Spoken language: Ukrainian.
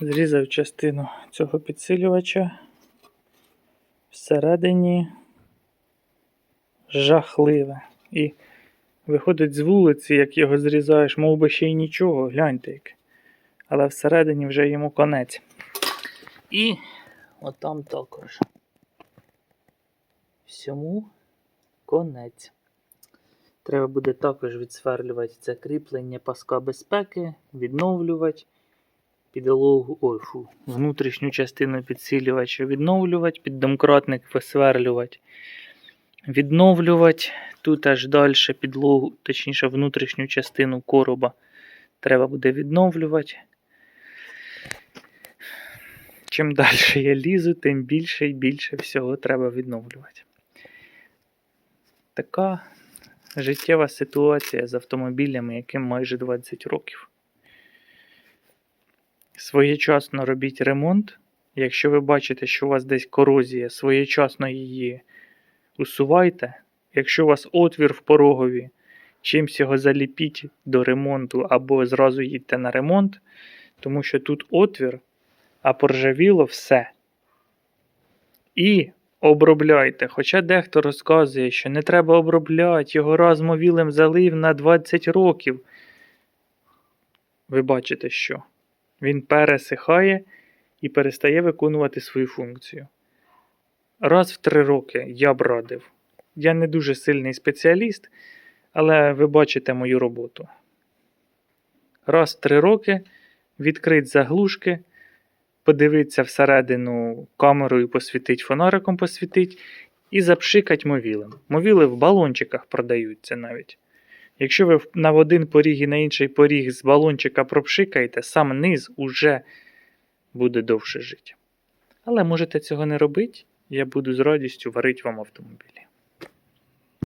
Зрізав частину цього підсилювача. Всередині жахливе. І виходить з вулиці, як його зрізаєш, мов би ще й нічого, гляньте як. Але всередині вже йому конець. І отам також. Всьому конець. Треба буде також відсверлювати це кріплення паска безпеки, відновлювати, підлогу, ой, фу, внутрішню частину підсилювача відновлювати, піддомкратник висверлювати, відновлювати. Тут аж далі підлогу, точніше внутрішню частину короба треба буде відновлювати. Чим далі я лізу, тим більше і більше всього треба відновлювати. Така життєва ситуація з автомобілями, яким майже 20 років. Своєчасно робіть ремонт. Якщо ви бачите, що у вас десь корозія, своєчасно її усувайте. Якщо у вас отвір в порогові, чимсь його заліпіть до ремонту або зразу їдьте на ремонт, тому що тут отвір, а поржавіло все. І обробляйте. Хоча дехто розказує, що не треба обробляти, його раз мовілим залив на 20 років. Ви бачите, що він пересихає і перестає виконувати свою функцію. Раз в 3 роки я б радив. Я не дуже сильний спеціаліст, але ви бачите мою роботу. Раз в 3 роки відкрить заглушки подивитися всередину камерою, посвітить, фонариком посвітить і запшикать мовілем. Мовіли в балончиках продаються навіть. Якщо ви на один поріг і на інший поріг з балончика пропшикаєте, сам низ уже буде довше жити. Але можете цього не робити, я буду з радістю варити вам автомобілі.